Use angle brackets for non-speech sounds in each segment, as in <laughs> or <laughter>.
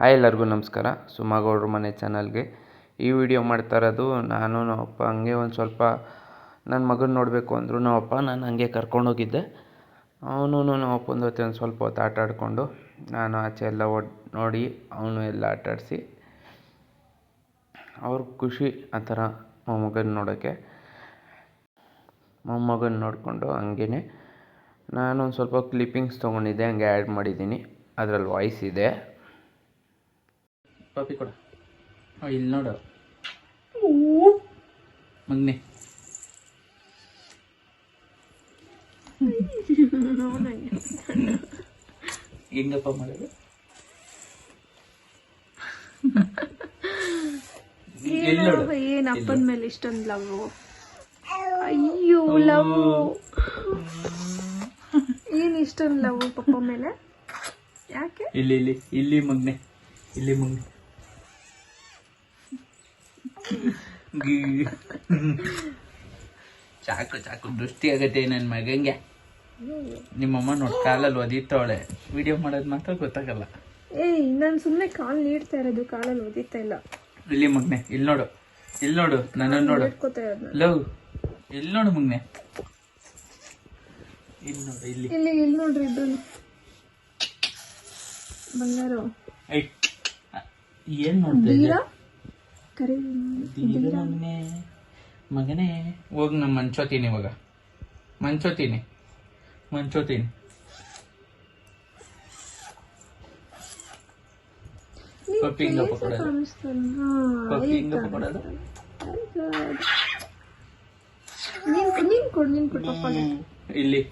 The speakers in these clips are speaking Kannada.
ಹಾಯ್ ಎಲ್ಲರಿಗೂ ನಮಸ್ಕಾರ. ಸುಮಗೌಡ್ರ ಮನೆ ಚಾನಲ್ಗೆ. ಈ ವಿಡಿಯೋ ಮಾಡ್ತಾ ಇರೋದು ನಾನು ನಮ್ಮಪ್ಪ ಹಂಗೆ ಒಂದು ಸ್ವಲ್ಪ ನನ್ನ ಮಗನ ನೋಡಬೇಕು ಅಂದರು ನಮ್ಮಪ್ಪ ನಾನು ಹಂಗೆ ಕರ್ಕೊಂಡೋಗಿದ್ದೆ ಅವನು ನಮ್ಮಪ್ಪನ ಜೊತೆ ಒಂದು ಸ್ವಲ್ಪ ಹೊತ್ತು ಆಟ ಆಡಿಕೊಂಡು ನಾನು ಆಚೆ ಎಲ್ಲ ನೋಡಿ ಅವನು ಎಲ್ಲ ಆಟ ಆಡಿಸಿ ಅವ್ರಿಗೆ ಖುಷಿ ಆ ಥರ ಮೊಮ್ಮಗನ ನೋಡೋಕ್ಕೆ ಮೊಮ್ಮಗನ ನೋಡಿಕೊಂಡು ಹಂಗೇ ನಾನೊಂದು ಸ್ವಲ್ಪ ಕ್ಲಿಪ್ಪಿಂಗ್ಸ್ ತೊಗೊಂಡಿದ್ದೆ, ಹಂಗೆ ಆ್ಯಡ್ ಮಾಡಿದ್ದೀನಿ. ಅದರಲ್ಲಿ ವಾಯ್ಸ್ ಇದೆ. ಪಾಪಿ ಕೊಡ. ಇಲ್ಲಿ ನೋಡು. ಮಗ್ನೆ. ಹೆಂಗಪ್ಪ ಮಾಡೋದು? ಏನ್ ಅಪ್ಪನ ಮೇಲೆ ಇಷ್ಟೊಂದು ಲವ್ ಅಯ್ಯೋ ಲವ್ ಏನ್ ಇಷ್ಟೊಂದು ಲವ್ ಪಪ್ಪ ಮೇಲೆ? ಯಾಕೆ? ಇಲ್ಲಿ ಇಲ್ಲಿ ಇಲ್ಲಿ ಮಗ್ನೆ. ಇಲ್ಲಿ ಮಗ್ನೆ. <laughs> ಚಾಕು ಚಾಕು ದೃಷ್ಟಿ ಆಗತ್ತೆ ನನ್ನ ಮಗಂಗೆ ನಿಮ್ಮಮ್ಮ ನೋಡಿ ಕಾಲಲ್ಲಿ ಒದಿತಾವಳೆ. ವಿಡಿಯೋ ಮಾಡೋದು ಮಾತ್ರ ಗೊತ್ತಾಗಲ್ಲ. ಏಯ್ ನಾನು ಸುಮ್ಮನೆ ಕಾಲ್ ನೀಡ್ತಾ ಇರೋದು ಕಾಲಲ್ಲಿ ಒದಿತಾ ಇಲ್ಲ. ಇಲ್ಲಿ ಮಗ್ನೆ ಇಲ್ಲಿ ನೋಡು ಇಲ್ಲಿ ನೋಡು ನನ್ನನ್ನು ನೋಡು. ಲವ್ ಇಲ್ಲಿ ನೋಡು ಮಗ್ನೆ. ಇಲ್ಲಿ ನೋಡು ಇಲ್ಲಿ. ಇಲ್ಲಿ ಇಲ್ಲಿ ನೋಡ್ರಿ ಇಬ್ರು. ಬಂಗಾರ. ಏನ್ ನೋಡ್ತಾ ಕರಿ. ಧೀರ ಮಗನೇ ಮಗನೇ ಹೋಗ್ ನಾ ಮಂಚೋತೀನಿ ಇವಾಗ. ಮಂಚೋತೀನಿ. ಮಂಚೋತೀನಿ. ಪಪ್ಪಿ ಹಿಂಗಪ್ಪ ಕೊಡೋದು. ಹಾ ಪಪ್ಪಿ ಹಿಂಗ ಕೊಡೋದು. ನೀನ್ ನೀನ್ ಕೊಡು ನೀನ್ ಕೊಡು ಪಪ್ಪಗೆ. ಇಲ್ಲಿ.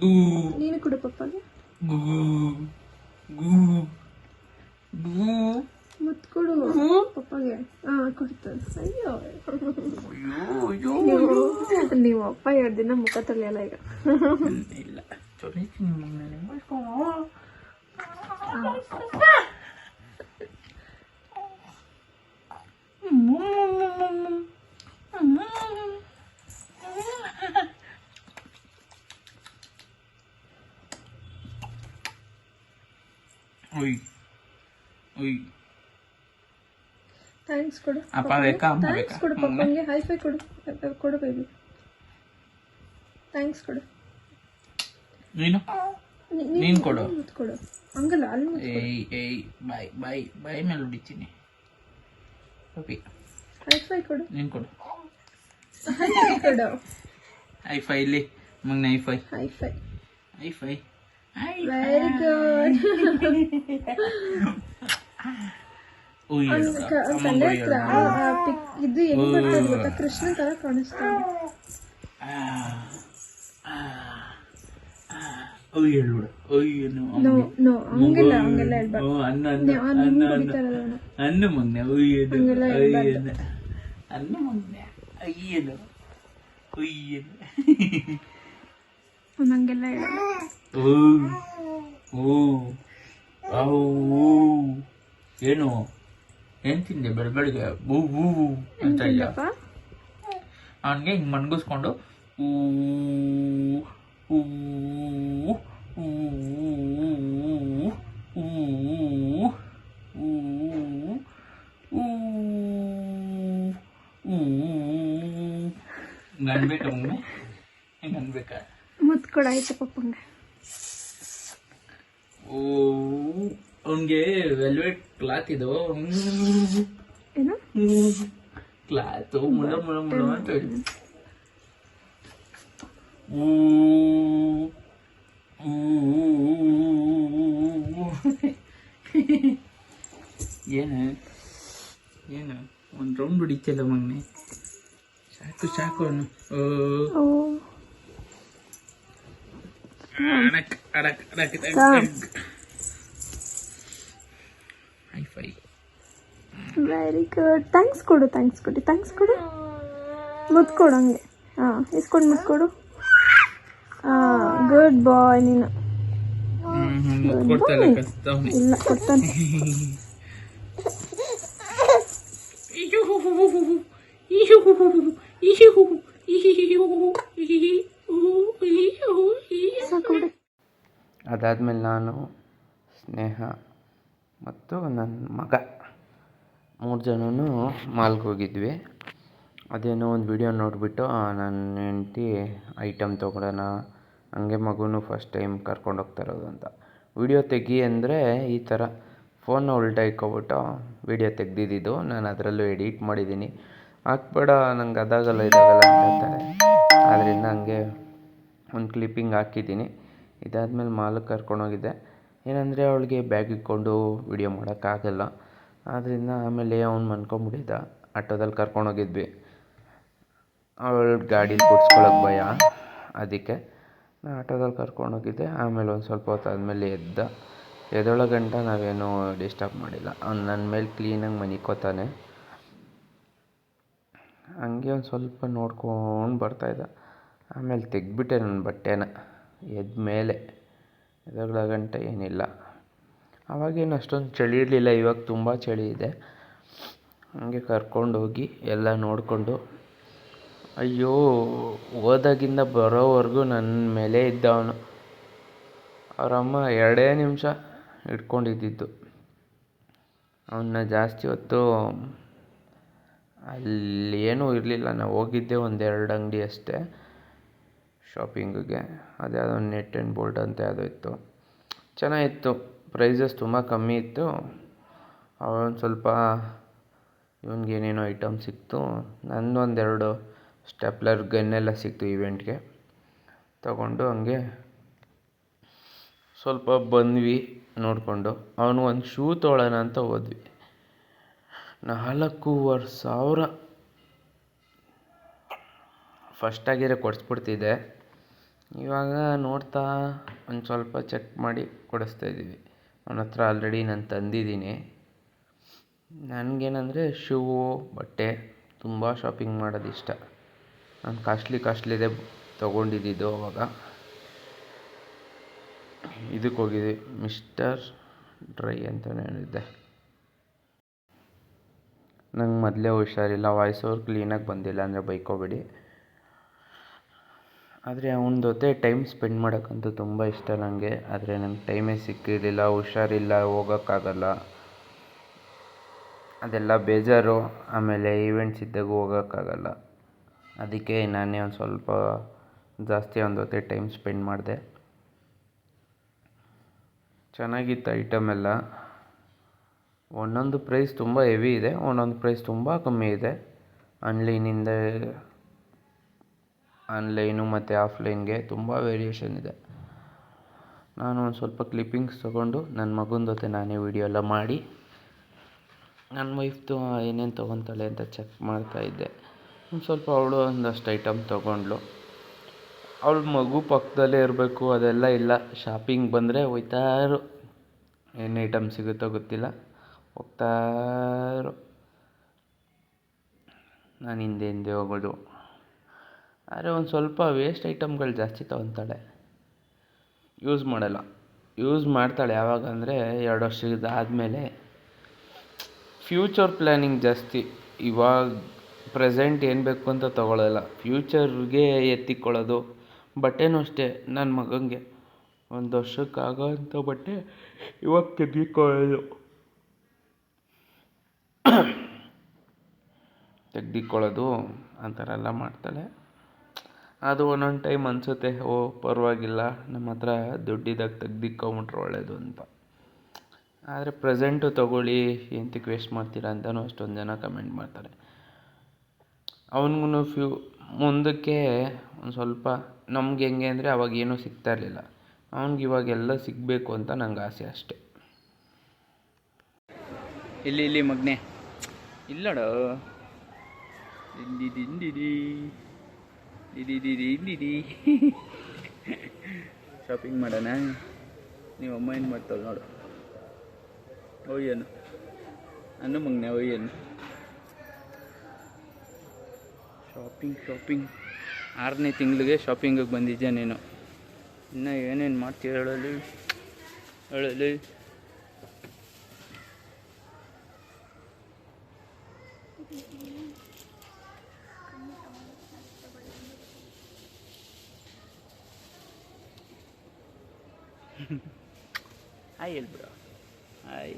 ಗೂ. ನೀನು ಕೊಡು ಪಪ್ಪಗೆ. ಗೂ. ಗೂ. ಗೂ. ಮುತ್ ಕೊಡು ಪಪ್ಪಗೆ. ಹಾ ಕೊಡ್ತಾರೆ ಅಯ್ಯೋ ಅಯ್ಯೋ. ನೀವು ಅಪ್ಪ ಎರಡು ದಿನ ಮುಖ ತೊಳೆಯಲ್ಲ ಈಗ. ಇಲ್ಲ ತೊಳಿತೀನಿ ಥ್ಯಾಂಕ್ಸ್ ಕೊಡು. ಅಪ್ಪ ಬೇಕಾ? ಅಮ್ಮ ಬೇಕಾ? ಥ್ಯಾಂಕ್ಸ್ ಕೊಡು ಪಪ್ಪಂಗೆ. ಹೈ ಫೈ ಕೊಡು. High five ಕೊಡು ಬೇಬಿ ಥ್ಯಾಂಕ್ಸ್ ಕೊಡು. ನೀನು? ನೀ- ನೀ- ನೀನ್ ಕೊಡು. ಕೊಡು ಹಂಗಲ್ಲ ಅಲ್ಲಿ ಏಯ್ ಏಯ್ ಬಾಯ್ ಬಾಯ್ ಬಾಯ್ ಮೇಲೆ ಹೊಡಿತೀನಿ ಪಪ್ಪಿ. ಹೈ ಫೈ ಕೊಡು. ನೀನು ಕೊಡು. ಹೈ ಫೈ ಕೊಡು. ಹೈ ಫೈ ಇಲ್ಲಿ. ಮಗ್ನ high five high five high five very good ಇದು ಹೆಂಗ್ ಬರ್ತಾ ಇದೆ ಗೊತ್ತಾ ಕೃಷ್ಣ ತರ ಕಾಣಿಸ್ತಾನೆ ಉಯ್ ಹೇಳ್ಬಿಡು ಉಯ್ ಏನು ನೋ ನೋ ಹಂಗಿಲ್ಲ ಹಂಗೆಲ್ಲ ಹೇಳ್ಬಾರ್ದು ಅನ್ನ ಅನ್ನ ನಾನು ಅನ್ನ ನಿಮ್ಗೆ ಅನ್ನ ಹೊಡಿತಾ ಇರೋದು ಅವನು. ಅನ್ನ ಮಗ್ನೆ ಉಯ್ಯದು ಹಂಗೆಲ್ಲ ಉಯ್ಯದು ಅನ್ನ ಮಗ್ನೆ ಅಯ್ಯದು ಉಯ್ಯದು ಅವ್ನು ಹಂಗೆಲ್ಲ ಹೇಳಲ್ಲ ಓ ಓ ಔ, ಓ. ಏನು ಏನ್ ತಿಂದೆ ಬೆಳ ಬೆಳಗ್ಗೆ ಬೂ ಬೂ ಅಂತ ಇಲ್ಲ. ಅಪ್ಪ ಅವನಿಗೆ ಹಿಂಗೆ ಮಣ್ಗಿಸ್ಕೊಂಡು ಊ ಊ ಊ ಊ ಹಿಂಗ್ ಅನ್ಬೇಕಾ ಮಮ್ಮಿ ಹಿಂಗ್ ಅನ್ಬೇಕಾ ಆಯ್ತು ಪಪ್ಪಂಗೆ ಓ ಅವನಿಗೆ ವೆಲ್ವೆಟ್ ಕ್ಲಾತ್ ಇದು. ಏನು? ಕ್ಲಾತ್ ಮುಳ ಮುಳ ಮುಳ ಅಂತ ಹೇಳಿ. ಏನು? ಏನು? ಒಂದು ರೌಂಡ್ ಹೊಡಿತಿಲ್ಲ ಮಗನೆ? ಸಾಕು ಸಾಕು ಅವನು. ಅಡಕ್ ಅಡಕ್ ಅಡಕ್ ವೆರಿ ಗುಡ್ ಥ್ಯಾಂಕ್ಸ್ ಕೊಡು ಥ್ಯಾಂಕ್ಸ್ ಕೊಡಿ. ಥ್ಯಾಂಕ್ಸ್ ಕೊಡು. ಮುತ್ಕೊಡು ಹಂಗೆ. ಹಾಂ ಇಸ್ಕೊಂಡು ಮುತ್ಕೊಡು. ಹಾಂ ಗುಡ್ ಬಾಯ್ ನೀನು. ಇಲ್ಲ ಕೊಡ್ತಾನೆ. ಅದಾದಮೇಲೆ ನಾನು ಸ್ನೇಹ ಮತ್ತು ನನ್ನ ಮಗ. ಮೂರು ಜನನೂ ಮಾಲ್ಗೆ ಹೋಗಿದ್ವಿ. ಅದೇನೋ ಒಂದು ವಿಡಿಯೋ ನೋಡಿಬಿಟ್ಟು ನನ್ನ ಹೆಂಡ್ತಿ ಐಟಮ್ ತೊಗೊಳೋಣ ಹಂಗೆ ಮಗುನೂ ಫಸ್ಟ್ ಟೈಮ್ ಕರ್ಕೊಂಡು ಹೋಗ್ತಾ ಇರೋದು ಅಂತ. ವಿಡಿಯೋ ತೆಗಿ ಅಂದರೆ ಈ ಥರ ಫೋನ್ನ ಉಲ್ಟಾ ಇಕ್ಕೊಬಿಟ್ಟು ವಿಡಿಯೋ ತೆಗ್ದಿದ್ದು ನಾನು ಅದರಲ್ಲೂ ಎಡಿಟ್ ಮಾಡಿದ್ದೀನಿ. ಹಾಕ್ಬೇಡ, ನಂಗೆ ಅದಾಗಲ್ಲ, ಇದಾಗಲ್ಲ ಅಂತ ಹೇಳ್ತಾರೆ. ಆದ್ದರಿಂದ ಹಂಗೆ ಒಂದು ಕ್ಲಿಪ್ಪಿಂಗ್ ಹಾಕಿದ್ದೀನಿ. ಇದಾದಮೇಲೆ ಮಾಲಿಗೆ ಕರ್ಕೊಂಡೋಗಿದ್ದೆ ಏನಂದರೆ ಅವಳಿಗೆ ಬ್ಯಾಗ್ ಇಟ್ಕೊಂಡು ವಿಡಿಯೋ ಮಾಡೋಕ್ಕಾಗಲ್ಲ. ಆದ್ದರಿಂದ ಆಮೇಲೆ ಅವ್ನು ಮನ್ಕೊಂಬಿಟ್ಟಿದ್ದ. ಆಟೋದಲ್ಲಿ ಕರ್ಕೊಂಡೋಗಿದ್ವಿ ಅವಳು ಗಾಡೀಲಿ ಕೂಡ್ಸ್ಕೊಳಕ್ಕೆ ಭಯ. ಅದಕ್ಕೆ ನಾನು ಆಟೋದಲ್ಲಿ ಕರ್ಕೊಂಡೋಗಿದ್ದೆ ಆಮೇಲೆ ಒಂದು ಸ್ವಲ್ಪ ಹೊತ್ತು ಆದಮೇಲೆ ಎದ್ದ. ಎದ್ದೇಳೋ ಗಂಟ ನಾವೇನು ಡಿಸ್ಟರ್ಬ್ ಮಾಡಿಲ್ಲ. ಅವ್ನು ನನ್ನ ಮೇಲೆ ಕ್ಲೀನಾಗಿ ಮನಿಕೋತಾನೆ. ಹಂಗೆ ಒಂದು ಸ್ವಲ್ಪ ನೋಡ್ಕೊಂಡು ಬರ್ತಾಯಿದ್ದ ಆಮೇಲೆ ತೆಗ್ದುಬಿಟ್ಟೆ ನನ್ನ ಬಟ್ಟೆನ. ಎದ್ದ ಮೇಲೆ ಎದ್ದೇಳೋ ಗಂಟ ಏನಿಲ್ಲ. ಅವಾಗೇನು ಅಷ್ಟೊಂದು ಚಳಿ ಇರಲಿಲ್ಲ, ಇವಾಗ ತುಂಬ ಚಳಿ ಇದೆ. ಹಂಗೆ ಕರ್ಕೊಂಡೋಗಿ ಎಲ್ಲ ನೋಡಿಕೊಂಡು, ಅಯ್ಯೋ, ಹೋದಾಗಿಂದ ಬರೋವರೆಗೂ ನನ್ನ ಮೇಲೆ ಇದ್ದ ಅವನು. ಅವರಮ್ಮ ಎರಡೇ ನಿಮಿಷ ಇಟ್ಕೊಂಡಿದ್ದಿದ್ದು. ಅವನ್ನ ಜಾಸ್ತಿ ಹೊತ್ತು ಅಲ್ಲಿ ಏನೂ ಇರಲಿಲ್ಲ. ನಾವು ಹೋಗಿದ್ದೆ ಒಂದೆರಡು ಅಂಗಡಿ ಅಷ್ಟೇ ಶಾಪಿಂಗಿಗೆ ಅದ್ಯಾವುದೋ ನೆಟ್ ಆ್ಯಂಡ್ ಬೋಲ್ಟ್ ಅಂತ ಯಾವುದೋ ಇತ್ತು. ಚೆನ್ನಾಗಿತ್ತು. ಪ್ರೈಸಸ್ ತುಂಬ ಕಮ್ಮಿ ಇತ್ತು. ಅವನು ಸ್ವಲ್ಪ ಇವನಿಗೇನೇನೋ ಐಟಮ್ ಸಿಕ್ತು. ನಂದು ಒಂದೆರಡು ಸ್ಟೆಪ್ಲರ್ ಗನ್ನೆಲ್ಲ ಸಿಕ್ತು ಇವೆಂಟ್ಗೆ ತಗೊಂಡು ಹಂಗೆ ಸ್ವಲ್ಪ ಬಂದ್ವಿ ನೋಡಿಕೊಂಡು. ಅವನು ಒಂದು ಶೂ ತೊಗೊಳ್ಳೋಣ ಅಂತ ಹೋದ್ವಿ. ನಾಲ್ಕೂವರೆ ಸಾವಿರ. ಫಸ್ಟಾಗಿರೋ ಕೊಡಿಸ್ಬಿಡ್ತಿದ್ದೆ. ಇವಾಗ ನೋಡ್ತಾ ಒಂದು ಸ್ವಲ್ಪ ಚೆಕ್ ಮಾಡಿ ಕೊಡಿಸ್ತಾ ಇದ್ದೀವಿ. ಅವನ ಹತ್ರ ಆಲ್ರೆಡಿ ನಾನು ತಂದಿದ್ದೀನಿ. ನನಗೇನಂದರೆ ಶೂ ಬಟ್ಟೆ ತುಂಬ ಶಾಪಿಂಗ್ ಮಾಡೋದು ಇಷ್ಟ. ನಾನು ಕಾಸ್ಟ್ಲಿ ಕಾಸ್ಟ್ಲಿದೆ ತೊಗೊಂಡಿದ್ದಿದ್ದು ಅವಾಗ. ಇದಕ್ಕೆ ಹೋಗಿದ್ವಿ ಮಿಸ್ಟರ್ ಡ್ರೈ ಅಂತ ಹೇಳಿದ್ದೆ. ನಂಗೆ ಮೊದಲೇ ಹುಷಾರಿಲ್ಲ ವಾಯ್ಸ್ ಓವರ್ ಕ್ಲೀನಾಗಿ ಬಂದಿಲ್ಲ, ಅಂದರೆ ಬೈಕೋಬೇಡಿ. ಆದರೆ ಅವ್ನ ಜೊತೆ ಟೈಮ್ ಸ್ಪೆಂಡ್ ಮಾಡೋಕ್ಕಂತೂ ತುಂಬ ಇಷ್ಟ ನನಗೆ ಆದರೆ ನಂಗೆ ಟೈಮೇ ಸಿಕ್ಕಿರಲಿಲ್ಲ, ಹುಷಾರಿಲ್ಲ, ಹೋಗೋಕ್ಕಾಗಲ್ಲ. ಅದೆಲ್ಲ ಬೇಜಾರು. ಆಮೇಲೆ ಈವೆಂಟ್ಸ್ ಇದ್ದಾಗ ಹೋಗೋಕ್ಕಾಗಲ್ಲ. ಅದಕ್ಕೆ ನಾನೇ ಒಂದು ಸ್ವಲ್ಪ ಜಾಸ್ತಿ ಅವನ ಜೊತೆ ಟೈಮ್ ಸ್ಪೆಂಡ್ ಮಾಡಿದೆ. ಚೆನ್ನಾಗಿತ್ತು ಐಟಮ್ ಎಲ್ಲ. ಒಂದೊಂದು ಪ್ರೈಸ್ ತುಂಬ ಹೆವಿ ಇದೆ, ಒಂದೊಂದು ಪ್ರೈಸ್ ತುಂಬ ಕಮ್ಮಿ ಇದೆ. ಆನ್ಲೈನಿಂದ ಆನ್ಲೈನು ಮತ್ತು ಆಫ್ಲೈನ್ಗೆ ತುಂಬ ವೇರಿಯೇಷನ್ ಇದೆ. ನಾನು ಒಂದು ಸ್ವಲ್ಪ ಕ್ಲಿಪ್ಪಿಂಗ್ಸ್ ತೊಗೊಂಡು ನನ್ನ ಮಗನ ಜೊತೆ ನಾನೇ ವೀಡಿಯೋ ಎಲ್ಲ ಮಾಡಿ ನನ್ನ ವೈಫ್ದು ಏನೇನು ತೊಗೊತಾಳೆ ಅಂತ ಚೆಕ್ ಮಾಡ್ತಾಯಿದ್ದೆ ಒಂದು ಸ್ವಲ್ಪ ಅವಳು ಒಂದಷ್ಟು ಐಟಮ್ ತೊಗೊಂಡ್ಳು. ಅವಳ ಮಗು ಪಕ್ಕದಲ್ಲೇ ಇರಬೇಕು, ಅದೆಲ್ಲ ಇಲ್ಲ. ಶಾಪಿಂಗ್ ಬಂದರೆ ಹೋಯ್ತಾರು ಏನು ಐಟಮ್ ಸಿಗುತ್ತೋ ಗೊತ್ತಿಲ್ಲ. ಹೋಗ್ತಾರು ನಾನು ಹಿಂದೆ ಹಿಂದೆ ಹೋಗೋದು. ಆದರೆ ಒಂದು ಸ್ವಲ್ಪ ವೇಸ್ಟ್ ಐಟಮ್ಗಳು ಜಾಸ್ತಿ ತೊಗೊತಾಳೆ. ಯೂಸ್ ಮಾಡಲ್ಲ. ಯೂಸ್ ಮಾಡ್ತಾಳೆ ಯಾವಾಗ ಅಂದರೆ ಎರಡು ವರ್ಷದ ಆದಮೇಲೆ. ಫ್ಯೂಚರ್ ಪ್ಲ್ಯಾನಿಂಗ್ ಜಾಸ್ತಿ. ಇವಾಗ ಪ್ರೆಸೆಂಟ್ ಏನು ಬೇಕು ಅಂತ ತೊಗೊಳಲ್ಲ. ಫ್ಯೂಚರ್ಗೆ ಎತ್ತಿಕೊಳ್ಳೋದು, ಬಟ್ಟೆನೂ ಅಷ್ಟೇ. ನನ್ನ ಮಗನಿಗೆ ಒಂದು ವರ್ಷಕ್ಕಾಗೋ ಅಂಥ ಬಟ್ಟೆ ಇವಾಗ ತೆಗೆದುಕೊಳ್ಳೋದು. ತೆಗೆದುಕೊಳ್ಳೋದು ಆ ಥರ ಎಲ್ಲ ಮಾಡ್ತಾಳೆ. ಅದು ಒಂದೊಂದು ಟೈಮ್ ಅನಿಸುತ್ತೆ, ಓ, ಪರವಾಗಿಲ್ಲ ನಮ್ಮ ಹತ್ರ ದುಡ್ಡಿದಾಗ ತೆಗ್ದಿಕ್ಕೊಂಬಿಟ್ರೆ ಒಳ್ಳೆಯದು ಅಂತ. ಆದರೆ ಪ್ರೆಸೆಂಟು ತೊಗೊಳ್ಳಿ ಎಂತಕ್ಕೆ ವೇಸ್ಟ್ ಮಾಡ್ತೀರಾ ಅಂತಲೂ ಅಷ್ಟೊಂದು ಜನ ಕಮೆಂಟ್ ಮಾಡ್ತಾರೆ. ಅವ್ನಿಗೂ ಫ್ಯೂ ಮುಂದಕ್ಕೆ ಒಂದು ಸ್ವಲ್ಪ, ನಮ್ಗೆ ಹೆಂಗೆ ಅಂದರೆ ಅವಾಗ ಏನೂ ಸಿಗ್ತಾ ಇರಲಿಲ್ಲ. ಅವ್ನಿಗೆ ಇವಾಗೆಲ್ಲ ಸಿಗಬೇಕು ಅಂತ ನಂಗೆ ಆಸೆ ಅಷ್ಟೆ. ಇಲ್ಲಿ ಇಲ್ಲಿ ಮಗ್ನೆ. ಇಲ್ಲಡ. ಡಿಡಿ ಶಾಪಿಂಗ್ <laughs> ಮಾಡೋಣ? ನೀವು ಅಮ್ಮ ಏನು ಮಾಡ್ತಾಳೆ ನೋಡು. ಒಯ್ಯನು. ಅನ್ನು ಮಗ್ನೆ ಒಯ್ಯನು. ಶಾಪಿಂಗ್ ಶಾಪಿಂಗ್ ಆರನೇ ತಿಂಗಳಿಗೆ ಶಾಪಿಂಗಿಗೆ ಬಂದಿದ್ದೆ ನೀನು? ಇನ್ನು ಏನೇನು ಮಾಡ್ತೀಯ ಹೇಳಲಿ? ಹೇಳಲಿ? Hi ಹೇಳ್ಬಿಡ hi